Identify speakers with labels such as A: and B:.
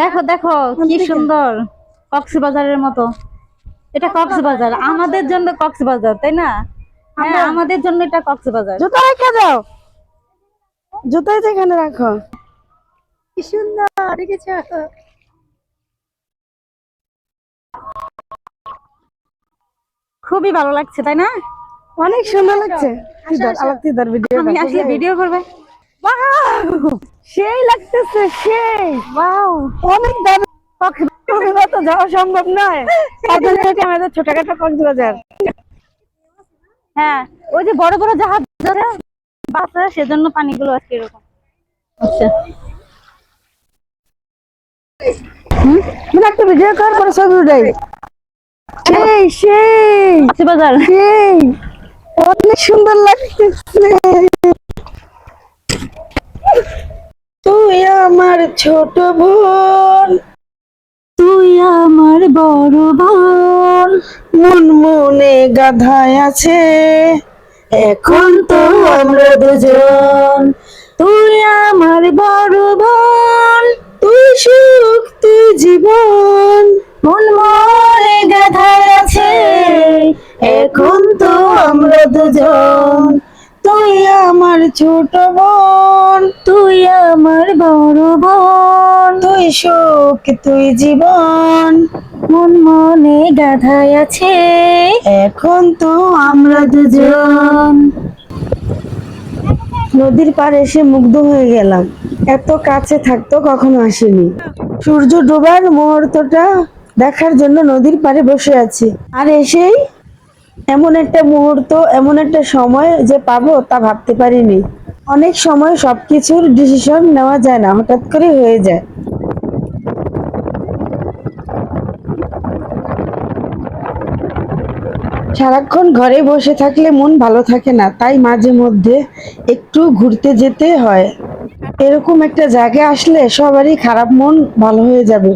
A: দেখো দেখো কি সুন্দর। কক্সবাজারের মতো। এটা কক্সবাজার আমাদের জন্য কক্সবাজার তাই না? হ্যাঁ আমাদের জন্য এটা কক্সবাজার।
B: জুতো রেখে দাও। জুতোই তো এখানে রাখো। কি সুন্দর দেখেছ?
A: খুবই ভালো লাগছে তাই না?
B: অনেক সুন্দর লাগছে। ভিডিও
A: আমি আসলে ভিডিও করবে।
B: সেই লাগতেছে সেই।
A: ওয়াও
B: অনেক দামি কক্সবাজার তো যাওয়া সম্ভব নয়। থেকে আমাদের ছোটখাটো কক্সবাজার
A: হ্যাঁ ওই যে বড় বড় জাহাজ ধরে বাসে সেজন্য পানিগুলো আজকে এরকম। আচ্ছা।
B: মানে একটা ভিডিও কর পরে ছবি উঠাই। সেই সেই।
A: কক্সবাজার
B: সেই। অনেক সুন্দর লাগতেছে তুই আমার ছোট বোন,
A: তুই আমার বড় বোন।
B: মন মনে গাধায় আছে, এখন তো আমরা দুজন।
A: তুই আমার বড় বোন,
B: তুই সুখ, তুই জীবন।
A: মন মনে গাধায় আছে,
B: এখন তো আমরা দুজন। তুই আমার ছোট বোন,
A: তুই আমার বড় বোন,
B: তুই সুখ, তুই জীবন,
A: মন মনে গাধায় আছে,
B: এখন তো আমরা দুজন। নদীর পাড়ে এসে মুগ্ধ হয়ে গেলাম। এত কাছে থাকতো কখনো আসেনি। সূর্য ডোবার মুহূর্তটা দেখার জন্য নদীর পাড়ে বসে আছি। আর এসেই এমন একটা মুহূর্ত, এমন একটা সময় যে পাবো তা ভাবতে পারিনি। অনেক সময় সবকিছুর ডিসিশন নেওয়া যায় না, হঠাৎ করে হয়ে যায়। সারাক্ষণ ঘরে বসে থাকলে মন ভালো থাকে না, তাই মাঝে মধ্যে একটু ঘুরতে যেতে হয়। এরকম একটা জায়গায় আসলে সবারই খারাপ মন ভালো হয়ে যাবে।